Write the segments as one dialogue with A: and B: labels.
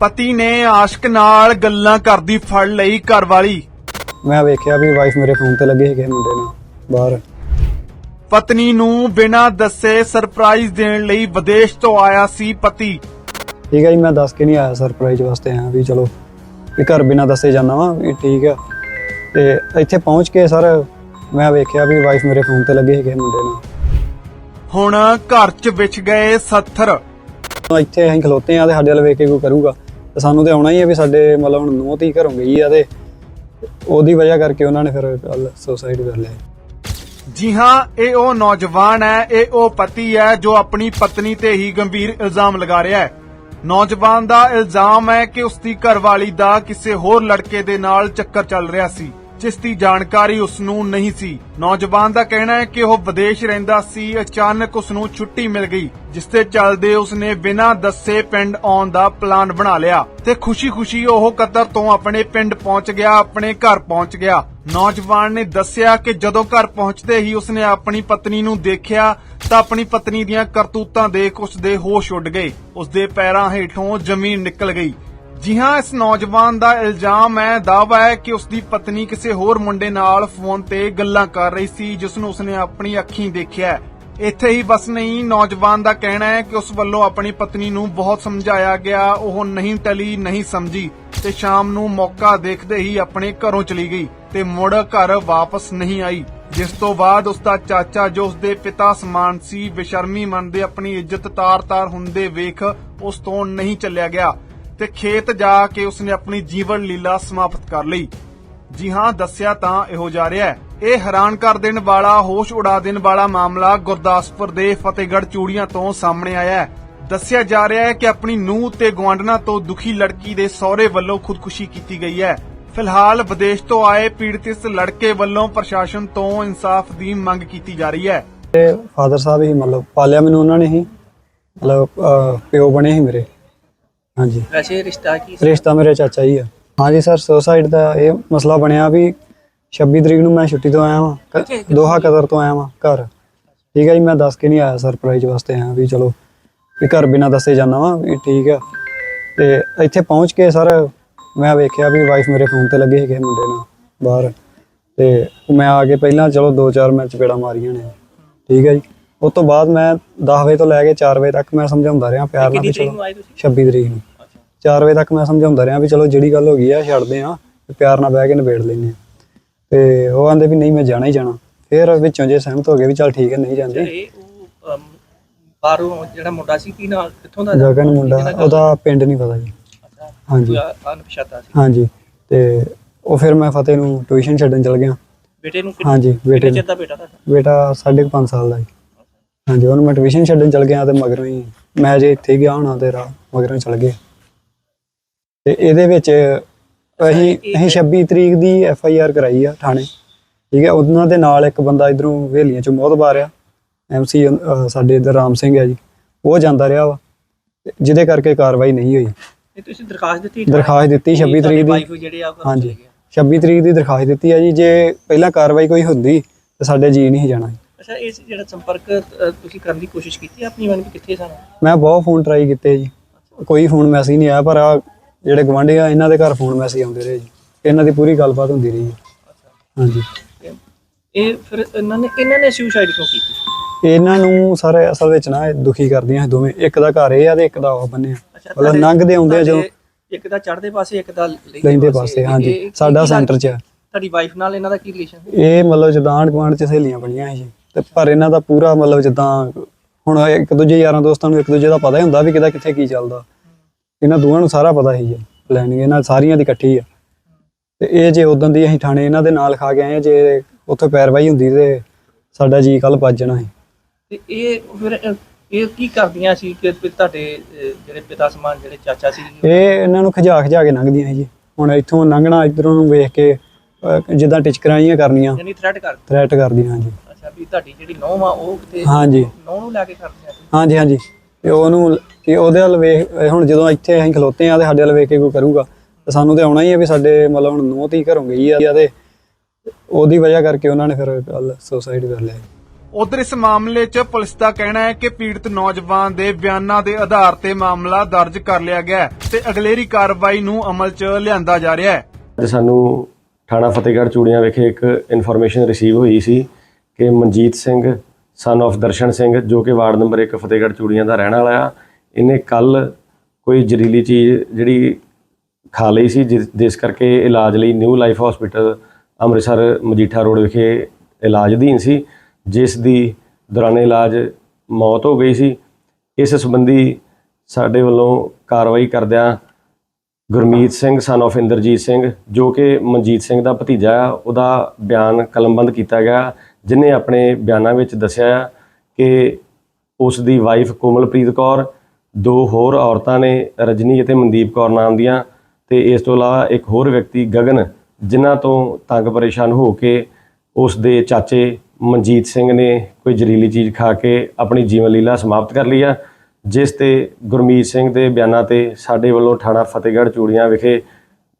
A: ਪਤੀ ਨੇ ਆਸ਼ਕ ਨਾਲ ਗੱਲਾਂ ਕਰਦੀ ਫੜ ਲਈ ਘਰਵਾਲੀ।
B: ਮੈਂ ਵੇਖਿਆ ਵੀ ਵਾਈਫ ਮੇਰੇ ਫੋਨ ਤੇ ਲੱਗੇ ਸੀਗੇ ਮੁੰਡੇ ਨਾਲ ਬਾਹਰ।
A: ਪਤਨੀ ਨੂੰ ਬਿਨਾਂ ਦੱਸੇ ਸਰਪ੍ਰਾਈਜ਼ ਦੇਣ ਲਈ ਵਿਦੇਸ਼ ਤੋਂ ਆਇਆ ਸੀ ਪਤੀ।
B: ਠੀਕ ਹੈ ਜੀ ਮੈਂ ਦੱਸ ਕੇ ਨਹੀਂ ਆਇਆ ਸਰਪ੍ਰਾਈਜ਼ ਵਾਸਤੇ ਆਇਆ ਵੀ ਚਲੋ ਵੀ ਘਰ ਬਿਨਾਂ ਦੱਸੇ ਜਾਣਾ ਵਾ ਵੀ ਠੀਕ ਆ। ਤੇ ਇੱਥੇ ਪਹੁੰਚ ਕੇ ਸਰ ਮੈਂ ਵੇਖਿਆ ਵੀ ਵਾਈਫ ਮੇਰੇ ਫੋਨ ਤੇ ਲੱਗੇ ਸੀਗੇ ਮੁੰਡੇ ਨਾਲ।
A: ਹੁਣ ਘਰ 'ਚ ਵਿਛ ਗਏ ਸੱਥਰ।
B: ਇੱਥੇ ਅਸੀਂ ਖਲੋਤੇ ਆ ਤੇ ਸਾਡੇ ਵੱਲ ਵੇਖ ਕੇ ਕੋਈ ਕਰੂਗਾ। ਤੇ ਸਾਨੂੰ ਤੇ ਆਉਣਾ ਹੀ ਹੈ ਵੀ ਸਾਡੇ ਮਤਲਬ ਹੁਣ ਨੂੰਹ ਧੀ ਘਰੋਂ ਗਈ ਆ ਤੇ ਉਹਦੀ ਵਜ੍ਹਾ ਕਰਕੇ ਉਹਨਾਂ ਨੇ ਫਿਰ ਕੱਲ ਸੁਸਾਈਡ ਕਰ ਲਿਆ।
A: ਜੀ ਹਾਂ, ਇਹ ਉਹ ਨੌਜਵਾਨ ਹੈ, ਇਹ ਉਹ ਪਤੀ ਹੈ ਜੋ ਆਪਣੀ ਪਤਨੀ ਤੇ ਹੀ ਗੰਭੀਰ ਇਲਜ਼ਾਮ ਲਗਾ ਰਿਹਾ ਹੈ। ਨੌਜਵਾਨ ਦਾ ਇਲਜ਼ਾਮ ਹੈ ਕਿ ਉਸ ਦੀ ਘਰਵਾਲੀ ਦਾ ਕਿਸੇ ਹੋਰ ਲੜਕੇ ਦੇ ਨਾਲ ਚੱਕਰ ਚੱਲ ਰਿਹਾ ਸੀ। ਜਿਸ ਦੀ ਜਾਣਕਾਰੀ ਉਸ ਨੂੰ ਨਹੀਂ ਸੀ। ਨੌਜਵਾਨ ਦਾ ਕਹਿਣਾ ਹੈ ਕਿ ਉਹ ਵਿਦੇਸ਼ ਰਹਿੰਦਾ ਸੀ, ਅਚਾਨਕ ਉਸ ਨੂੰ ਛੁੱਟੀ ਮਿਲ ਗਈ, ਜਿਸ ਤੇ ਚੱਲਦੇ ਉਸ ਨੇ ਬਿਨਾਂ ਦੱਸੇ ਪਿੰਡ ਆਉਣ ਦਾ ਪਲਾਨ ਬਣਾ ਲਿਆ ਤੇ ਖੁਸ਼ੀ-ਖੁਸ਼ੀ ਉਹ ਕਤਰ ਤੋਂ ਆਪਣੇ ਪਿੰਡ ਪਹੁੰਚ ਗਿਆ, ਆਪਣੇ ਘਰ ਪਹੁੰਚ ਗਿਆ। ਨੌਜਵਾਨ ਨੇ ਦੱਸਿਆ ਕਿ ਜਦੋਂ ਘਰ ਪਹੁੰਚਦੇ ਹੀ ਉਸਨੇ ਆਪਣੀ ਪਤਨੀ ਨੂੰ ਦੇਖਿਆ ਤਾਂ ਆਪਣੀ ਪਤਨੀ ਦੀਆਂ ਕਰਤੂਤਾਂ ਦੇਖ ਉਸ ਦੇ ਹੋਸ਼ ਉੱਡ ਗਏ। ਉਸ ਦੇ ਪੈਰਾਂ ਹੇਠੋਂ ਜ਼ਮੀਨ ਨਿਕਲ ਗਈ। ਜੀ ਹਾਂ, ਇਸ ਨੌਜਵਾਨ ਦਾ ਇਲਜ਼ਾਮ ਹੈ, ਦਾਅਵਾ ਹੈ ਕਿ ਉਸ ਦੀ ਪਤਨੀ ਕਿਸੇ ਹੋਰ ਮੁੰਡੇ ਨਾਲ ਫੋਨ ਤੇ ਗੱਲਾਂ ਕਰ ਰਹੀ ਸੀ ਜਿਸ ਨੂੰ ਉਸਨੇ ਆਪਣੀ ਅੱਖੀਂ ਦੇਖਿਆ ਹੈ। ਇੱਥੇ ਹੀ ਬਸ ਨਹੀਂ, ਨੌਜਵਾਨ ਦਾ ਕਹਿਣਾ ਹੈ ਕਿ ਉਸ ਵੱਲੋਂ ਆਪਣੀ ਪਤਨੀ ਨੂੰ ਬਹੁਤ ਸਮਝਾਇਆ ਗਿਆ, ਉਹ ਨਹੀਂ ਟਲੀ, ਨਹੀਂ ਸਮਝੀ ਤੇ ਸ਼ਾਮ ਨੂੰ ਮੌਕਾ ਦੇਖਦੇ ਹੀ ਆਪਣੇ ਘਰੋਂ ਚਲੀ ਗਈ ਤੇ ਮੁੜ ਘਰ ਵਾਪਸ ਨਹੀਂ ਆਈ ਜਿਸ ਤੋਂ ਬਾਅਦ ਉਸ ਦਾ ਚਾਚਾ, ਜੋ ਉਸ ਦੇ ਪਿਤਾ ਸਮਾਨ ਸੀ, ਬੇਸ਼ਰਮੀ ਮੰਨਦੇ ਆਪਣੀ ਇੱਜ਼ਤ ਤਾਰ-ਤਾਰ ਹੁੰਦੇ ਵੇਖ ਉਸ ਤੋਂ ਨਹੀਂ ਚੱਲਿਆ ਗਿਆ ਤੇ ਖੇਤ ਜਾ ਕੇ ਉਸਨੇ ਆਪਣੀ ਜੀਵਨ ਲੀਲਾ ਸਮਾਪਤ ਕਰ ਲਈ। ਜੀ ਹਾਂ ਦੱਸਿਆ ਤਾਂ ਇਹੋ ਜਾ ਰਿਹਾ ਹੈ। ਇਹ ਹੈਰਾਨ ਕਰ ਦੇਣ ਵਾਲਾ ਹੋਸ਼ ਉਡਾ ਦੇਣ ਵਾਲਾ ਮਾਮਲਾ ਗੁਰਦਾਸਪੁਰ ਦੇ ਫਤਿਹਗੜ੍ਹ ਚੂੜੀਆਂ ਤੋਂ ਸਾਹਮਣੇ ਆਇਆ ਹੈ। ਦੱਸਿਆ ਜਾ ਰਿਹਾ ਹੈ ਕਿ ਆਪਣੀ ਨੂੰਹ ਤੇ ਗਵਾਂਢਣਾ ਤੋਂ ਦੁਖੀ ਲੜਕੀ ਦੇ ਸਹੁਰੇ ਵੱਲੋਂ ਖੁਦਕੁਸ਼ੀ ਕੀਤੀ ਗਈ ਹੈ। ਫਿਲਹਾਲ ਵਿਦੇਸ਼ ਤੋਂ ਆਏ ਪੀੜਤ ਇਸ ਲੜਕੇ ਵੱਲੋਂ ਪ੍ਰਸ਼ਾਸਨ ਤੋਂ ਇਨਸਾਫ ਦੀ ਮੰਗ ਕੀਤੀ ਜਾ ਰਹੀ ਹੈ।
B: ਤੇ ਫਾਦਰ ਸਾਹਿਬ ਹੀ ਮਤਲਬ ਪਾਲਿਆ ਮੈਨੂੰ ਉਹਨਾਂ ਨੇ ਹੀ। ਮਤਲਬ ਅਹ, ਪਿਓ ਬਣੇ ਸੀ ਮੇਰੇ। ਹਾਂਜੀ।
C: ਵੈਸੇ ਰਿਸ਼ਤਾ ਕੀ ਸੀ?
B: ਰਿਸ਼ਤਾ ਮੇਰੇ ਚਾਚਾ ਜੀ ਆ ਹਾਂਜੀ ਸਰ ਸੁਸਾਈਡ ਦਾ ਇਹ ਮਸਲਾ ਬਣਿਆ ਵੀ 26 ਤਰੀਕ ਨੂੰ ਮੈਂ ਛੁੱਟੀ ਤੋਂ ਆਇਆ ਵਾਂ? ਕ- ਦੋਹਾ ਕਦਰ ਤੋਂ ਆਇਆ ਵਾਂ ਘਰ। ਠੀਕ ਹੈ ਜੀ ਮੈਂ ਦੱਸ ਕੇ ਨਹੀਂ ਆਇਆ ਸਰਪ੍ਰਾਈਜ਼ ਵਾਸਤੇ ਆਇਆ ਵੀ ਚਲੋ ਵੀ ਘਰ ਬਿਨਾਂ ਦੱਸੇ ਜਾਣਾ ਵਾਂ ਵੀ ਠੀਕ ਆ। ਤੇ ਇੱਥੇ ਪਹੁੰਚ ਕੇ ਸਰ ਮੈਂ ਵੇਖਿਆ ਵੀ ਵਾਈਫ ਮੇਰੇ ਫੋਨ ਤੇ ਲੱਗੇ ਸੀਗੇ ਮੁੰਡੇ ਨਾਲ ਬਾਹਰ। ਤੇ ਮੈਂ ਆ ਕੇ ਪਹਿਲਾਂ ਚਲੋ 2-4 ਮੈਂ ਚਪੇੜਾ ਮਾਰੀਆਂ ਨੇ। ਠੀਕ ਹੈ ਜੀ। ਉਸ ਤੋਂ ਬਾਅਦ ਮੈਂ 10 ਵਜੇ ਤੋਂ ਲੈ ਕੇ 4 ਵਜੇ ਤੱਕ ਮੈਂ ਸਮਝਾਉਂਦਾ ਰਿਹਾ ਪਿਆਰ ਨਾਲ ਵੀ ਚਲੋ
C: ਨੂੰ ਆਏ ਤੁਸੀਂ?
B: 26 ਤਰੀਕ ਨੂੰ। 4 ਵਜੇ ਤੱਕ ਮੈਂ ਸਮਝਾਉਂਦਾ ਰਿਹਾ ਵੀ ਚਲੋ ਜਿਹੜੀ ਗੱਲ ਹੋ ਗਈ ਆ ਛੱਡਦੇ ਆ ਤੇ ਪਿਆਰ ਨਾਲ ਬਹਿ ਕੇ ਨਿਬੇੜ ਲੈਂਦੇ ਆ। ਤੇ ਉਹ ਆਂਦੇ ਵੀ ਨਹੀਂ ਮੈਂ ਜਾਣਾ ਹੀ ਜਾਣਾ। ਫਿਰ ਵਿੱਚੋਂ ਜੇ ਸਹਿਮਤ ਹੋ ਗਏ ਵੀ ਚਲ ਠੀਕ ਹੈ ਨਹੀਂ ਜਾਂਦੇ।
C: ਇਹ ਉਹ ਅਮ, ਬਾਹਰੋਂ ਜਿਹੜਾ ਮੁੰਡਾ ਸੀ ਕੀ ਨਾਲ ਕਿੱਥੋਂ ਦਾ
B: ਗਗਨ ਮੁੰਡਾ ਉਹਦਾ ਪਿੰਡ ਨਹੀਂ ਪਤਾ ਜੀ। ਹਾਂਜੀ।
C: ਅਨਪਛਾਤਾ ਸੀ।
B: ਹਾਂਜੀ। ਤੇ ਉਹ ਫਿਰ ਮੈਂ ਫਤਿਹ ਨੂੰ ਟਿਊਸ਼ਨ ਛੱਡਣ ਚਲ ਗਿਆ।
C: ਬੇਟੇ ਨੂੰ
B: ਹਾਂਜੀ ਬੇਟੇ ਨੂੰ।
C: ਦਾ ਬੇਟਾ ਤੁਹਾਡਾ?
B: ਬੇਟਾ 5.5 ਸਾਲ ਦਾ ਜੀ। ਹਾਂਜੀ ਉਹਨੂੰ ਮੈਂ ਟਿਊਸ਼ਨ ਛੱਡਣ ਚਲ ਗਿਆ ਤੇ ਮਗਰੋਂ ਹੀ ਮੈਂ ਜੇ ਇੱਥੇ ਗਿਆ ਹੋਣਾ ਤੇ ਰਾ ਮਗਰੋਂ ਚਲ ਗਏ। ਤੇ ਇਹਦੇ ਵਿੱਚ ਅਸੀਂ ਅਸੀਂ 26 ਤਰੀਕ ਦੀ ਐਫ ਆਈ ਆਰ ਕਰਾਈ ਆ ਥਾਣੇ। ਠੀਕ ਹੈ ਉਹਨਾਂ ਦੇ ਨਾਲ ਇੱਕ ਬੰਦਾ ਇਧਰੋਂ ਹਵੇਲੀਆਂ ਚੋਂ ਮੋਹਤਬਾਰ ਆ ਐਮ ਸੀ ਸਾਡੇ ਇਧਰ ਰਾਮ ਸਿੰਘ ਹੈ ਜੀ। ਉਹ ਜਾਂਦਾ ਰਿਹਾ ਵਾ। ਜਿਹਦੇ ਕਰਕੇ ਕਾਰਵਾਈ ਨਹੀਂ ਹੋਈ।
C: ਇਹ ਤੁਸੀਂ ਦਰਖਾਸਤ ਦਿੱਤੀ
B: ਦਰਖਾਸਤ ਦਿੱਤੀ 26 ਤਰੀਕ ਦੀ। ਹਾਂਜੀ।
C: ਚਲੇ ਗਏ।
B: 26 ਤਰੀਕ ਦੀ ਦਰਖਾਸਤ ਦਿੱਤੀ ਹੈ ਜੀ। ਜੇ ਪਹਿਲਾਂ ਕਾਰਵਾਈ ਕੋਈ ਹੁੰਦੀ ਤੇ ਸਾਡੇ ਜੀ ਨਹੀਂ ਸੀ ਜਾਣਾ।
C: ਅੱਛਾ ਇਸ ਜਿਹੜਾ ਸੰਪਰਕ ਅ, ਤੁਸੀਂ ਕਰਨ ਦੀ ਕੋਸ਼ਿਸ਼ ਕੀਤੀ ਆਪਣੀ ਮਨ ਵੀ ਕਿੱਥੇ ਸਨ?
B: ਮੈਂ ਬਹੁਤ ਫੋਨ ਟਰਾਈ ਕੀਤੇ ਜੀ। ਕੋਈ ਫੋਨ ਮੈਸੇਜ ਨਹੀਂ ਆਇਆ ਪਰ ਆ ਜਿਹੜੇ ਗਵਾਂਢੀ ਆ ਇਹਨਾਂ ਦੇ ਘਰ ਫੋਨ ਮੈਸੇਜ ਆਉਂਦੇ ਰਹੇ ਜੀ। ਇਹਨਾਂ ਦੀ ਪੂਰੀ ਗੱਲਬਾਤ ਹੁੰਦੀ ਰਹੀ ਹੈ ਹਾਂਜੀ।
C: ਤੇ ਇਹ ਫਿਰ ਇਹਨਾਂ ਨੇ ਇਹਨਾਂ ਨੇ ਸੁਸਾਈਡ ਕਿਉਂ ਕੀਤੀ?
B: ਇਹਨਾਂ ਨੂੰ ਸਾਰੇ ਅਸਲ ਵਿੱਚ ਨਾ ਇਹ ਦੁਖੀ ਕਰਦੀਆਂ ਇਹ ਦੋਵੇਂ। ਇੱਕ ਦਾ ਘਰ ਇਹ ਆ ਤੇ ਇੱਕ ਦਾ ਉਹ ਬੰਨੇ ਆ।
C: ਅੱਛਾ
B: ਮਤਲਬ ਲੰਘਦੇ ਆਉਂਦੇ ਆ ਜਦੋਂ
C: ਤੁਹਾਡੇ ਇੱਕ ਦਾ ਚੜ੍ਹਦੇ ਪਾਸੇ ਇੱਕ ਦਾ
B: ਲੈਂਦੇ ਪਾਸੇ। ਹਾਂਜੀ।
C: ਇਹ-
B: ਸਾਡਾ ਸੈਂਟਰ 'ਚ ਆ।
C: ਤੁਹਾਡੀ ਵਾਈਫ ਨਾਲ ਇਹਨਾਂ ਦਾ ਕੀ ਰਿਲੇਸ਼ਨ
B: ਇਹ ਮਤਲਬ ਜਿੱਦਾਂ ਆਂਢ ਗੁਆਂਢ 'ਚ ਸਹੇਲੀਆਂ ਬਣੀਆਂ ਸੀ ਜੀ। ਤੇ ਪਰ ਇਹਨਾਂ ਦਾ ਪੂਰਾ ਮਤਲਬ ਜਿੱਦਾਂ ਹੁਣ ਇੱਕ ਦੂਜੇ ਯਾਰਾਂ ਦੋਸਤਾਂ ਨੂੰ ਇੱਕ ਦੂਜੇ ਦਾ ਪਤਾ ਹੀ ਹੁੰਦਾ ਵੀ ਕਿਹਦਾ ਕਿੱਥੇ ਕੀ ਚੱਲਦਾ। ਇਹਨਾਂ ਦੋਵਾਂ ਨੂੰ ਸਾਰਾ ਪਤਾ ਹੀ ਹੈ ਪਲੈਨਿੰਗ ਇਹਨਾਂ ਸਾਰੀਆਂ ਦੀ ਇਕੱਠੀ ਆ। ਤੇ ਇਹ ਜੇ ਉਦੋਂ ਦੀ ਅਸੀਂ ਥਾਣੇ ਇਹਨਾਂ ਦੇ ਨਾਲ ਖਾ ਕੇ ਆਏ ਆ, ਜੇ ਉੱਥੇ ਪੈਰਵਾਈ ਹੁੰਦੀ ਤੇ ਸਾਡਾ ਜੀ ਕੱਲ ਭੱਜ ਜਾਣਾ ਸੀ।
C: ਤੇ ਇਹ ਫਿਰ ਇਹ ਕੀ ਕਰਦੀਆਂ ਸੀ ਕਿ ਤੁਹਾਡੇ ਜਿਹੜੇ ਪਿਤਾ ਸਮਾਨ ਜਿਹੜੇ ਚਾਚਾ ਸੀ?
B: ਇਹ ਇਹਨਾਂ ਨੂੰ ਖਜਾ ਖਜਾ ਕੇ ਲੰਘਦੀਆਂ ਸੀ ਜੀ। ਹੁਣ ਇੱਥੋਂ ਲੰਘਣਾ ਇਧਰੋਂ ਨੂੰ ਵੇਖ ਕੇ ਜਿੱਦਾਂ ਟਿਚਕਰਾਈਆਂ ਕਰਨੀਆਂ
C: ਯਾਨੀ ਥ੍ਰੈਟ ਕਰ
B: ਥ੍ਰੈਟ ਕਰਦੀਆਂ ਹਾਂਜੀ
C: ਅੱਛਾ ਵੀ ਤੁਹਾਡੀ ਜਿਹੜੀ ਨੌਂ ਆ ਉਹ ਕਿਤੇ
B: ਹਾਂਜੀ।
C: ਨੌਂ ਨੂੰ ਲੈ ਕੇ ਕਰਦੀਆਂ ਸੀ।
B: ਹਾਂਜੀ ਹਾਂਜੀ। ਤੇ ਉਹਨੂੰ ਤੇ ਉਹਦੇ ਵੱਲ ਵੇਖ ਹੁਣ ਜਦੋਂ ਇੱਥੇ ਅਸੀਂ ਖਲੋਤੇ ਆ ਤੇ ਸਾਡੇ ਵੱਲ ਵੇਖ ਕੇ ਕੋਈ ਕਰੂਗਾ ਤੇ ਸਾਨੂੰ ਤੇ ਆਉਣਾ ਹੀ ਹੈ ਵੀ ਸਾਡੇ ਮਤਲਬ ਹੁਣ ਨੂੰਹ ਧੀ ਘਰੋਂ ਗਈ ਆ ਤੇ ਉਹਦੀ ਵਜ੍ਹਾ ਕਰਕੇ ਉਹਨਾਂ ਨੇ ਫਿਰ ਕੱਲ ਸੁਸਾਈਡ ਕਰ ਲਿਆ
A: ਉਧਰ ਇਸ ਮਾਮਲੇ 'ਚ ਪੁਲਿਸ ਦਾ ਕਹਿਣਾ ਹੈ ਕਿ ਪੀੜਤ ਨੌਜਵਾਨ ਦੇ ਬਿਆਨਾਂ ਦੇ ਆਧਾਰ ਤੇ ਮਾਮਲਾ ਦਰਜ ਕਰ ਲਿਆ ਗਿਆ ਤੇ ਅਗਲੇਰੀ ਕਾਰਵਾਈ ਨੂੰ ਅਮਲ 'ਚ ਲਿਆਂਦਾ ਜਾ ਰਿਹਾ ਹੈ।
D: ਸਾਨੂੰ ਥਾਣਾ ਫਤਿਹਗੜ੍ਹ ਚੂੜੀਆਂ ਵਿਖੇ ਇੱਕ ਇਨਫੋਰਮੇਸ਼ਨ ਰਿਸੀਵ ਹੋਈ ਸੀ ਕਿ ਮਨਜੀਤ ਸਿੰਘ ਸਨ of ਦਰਸ਼ਨ ਸਿੰਘ, ਜੋ ਕਿ ਵਾਰਡ ਨੰਬਰ 1 ਫਤਿਹਗੜ੍ਹ ਚੂੜੀਆਂ ਦਾ ਰਹਿਣ ਵਾਲਾ ਆ, ਇਹਨੇ ਕੱਲ ਕੋਈ ਜ਼ਹਿਰੀਲੀ ਚੀਜ਼ ਜਿਹੜੀ ਖਾ ਲਈ ਸੀ, ਜਿਸ ਜਿਸ ਕਰਕੇ ਇਲਾਜ ਲਈ new life hospital Amritsar Majitha road ਵਿਖੇ ਇਲਾਜ ਅਧੀਨ ਸੀ, ਜਿਸ ਦੀ ਦੌਰਾਨ ਇਲਾਜ ਮੌਤ ਹੋ ਗਈ ਸੀ। ਇਸ ਸੰਬੰਧੀ ਸਾਡੇ ਵੱਲੋਂ ਕਾਰਵਾਈ ਕਰਦਿਆਂ ਗੁਰਮੀਤ ਸਿੰਘ ਸਨ of ਇੰਦਰਜੀਤ ਸਿੰਘ, ਜੋ ਕਿ ਮਨਜੀਤ ਸਿੰਘ ਦਾ ਭਤੀਜਾ ਆ, ਉਹਦਾ ਬਿਆਨ ਕਲਮਬੰਦ ਕੀਤਾ ਗਿਆ। ਜਿਨੇ ਆਪਣੇ ਬਿਆਨਾਂ ਵਿੱਚ ਦੱਸਿਆ ਆ ਕਿ ਉਸ ਦੀ ਵਾਈਫ ਕੋਮਲਪ੍ਰੀਤ ਕੌਰ, ਦੋ ਹੋਰ ਔਰਤਾਂ ਨੇ, ਰਜਨੀ ਅਤੇ ਮਨਦੀਪ ਕੌਰ ਨਾਮ ਦੀਆਂ ਤੇ ਇਸ ਤੋਂ ਇਲਾਵਾ ਇੱਕ ਹੋਰ ਵਿਅਕਤੀ ਗਗਨ, ਜਿਨ੍ਹਾਂ ਤੋਂ ਤੰਗ ਪਰੇਸ਼ਾਨ ਹੋ ਕੇ ਉਸ ਦੇ ਚਾਚੇ ਮਨਜੀਤ ਸਿੰਘ ਨੇ ਕੋਈ ਜ਼ਹਿਰੀਲੀ ਚੀਜ਼ ਖਾ ਕੇ ਆਪਣੀ ਜੀਵਨ ਲੀਲਾ ਸਮਾਪਤ ਕਰ ਲਈ ਆ, ਜਿਸ ਤੇ ਗੁਰਮੀਤ ਸਿੰਘ ਦੇ ਬਿਆਨਾਂ ਤੇ ਸਾਡੇ ਵੱਲੋਂ ਥਾਣਾ ਫਤਿਹਗੜ੍ਹ ਚੂੜੀਆਂ ਵਿਖੇ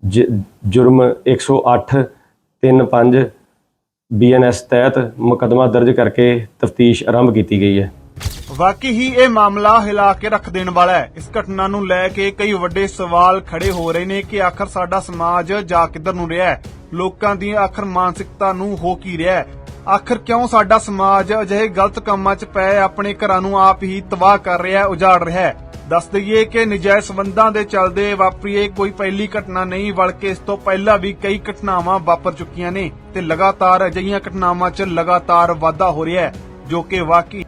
D: ਜ- ਜੁਰਮ 108 35 ਬੀਐਨਐਸ ਤਹਿਤ ਮੁਕਦਮਾ ਦਰਜ ਕਰਕੇ ਤਫਤੀਸ਼ ਆਰੰਭ ਕੀਤੀ ਗਈ ਹੈ।
A: ਵਾਕਈ ਹੀ ਇਹ ਮਾਮਲਾ ਹਿਲਾ ਕੇ ਰੱਖ ਦੇਣ ਵਾਲਾ ਹੈ। ਇਸ ਘਟਨਾ ਨੂੰ ਲੈ ਕੇ ਕਈ ਵੱਡੇ ਸਵਾਲ ਖੜੇ ਹੋ ਰਹੇ ਨੇ ਕਿ ਆਖਰ ਸਾਡਾ ਸਮਾਜ ਜਾ ਕਿੱਧਰ ਨੂੰ ਰਿਹਾ ਹੈ? ਲੋਕਾਂ ਦੀ ਆਖਰ ਮਾਨਸਿਕਤਾ ਨੂੰ ਹੋ ਕੀ ਰਿਹਾ ਹੈ? ਆਖਰ ਕਿਉਂ ਸਾਡਾ ਸਮਾਜ ਅਜਿਹੇ ਗਲਤ ਕੰਮਾਂ 'ਚ ਪਏ ਆਪਣੇ ਘਰਾਂ ਨੂੰ ਆਪ ਹੀ ਤਬਾਹ ਕਰ ਰਿਹਾ ਹੈ ਉਜਾੜ ਰਿਹਾ ਹੈ? ਦੱਸ ਦਈਏ ਕਿ ਨਜਾਇਜ਼ ਸੰਬੰਧਾਂ ਦੇ ਚੱਲਦੇ ਵਾਪਰੀ ਇਹ ਕੋਈ ਪਹਿਲੀ ਘਟਨਾ ਨਹੀਂ, ਬਲਕਿ ਇਸ ਤੋਂ ਪਹਿਲਾਂ ਵੀ ਕਈ ਘਟਨਾਵਾਂ ਵਾਪਰ ਚੁੱਕੀਆਂ ਨੇ ਤੇ ਲਗਾਤਾਰ ਅਜਿਹੀਆਂ ਘਟਨਾਵਾਂ 'ਚ ਲਗਾਤਾਰ ਵਾਧਾ ਹੋ ਰਿਹਾ ਹੈ, ਜੋ ਕਿ ਵਾਕਈ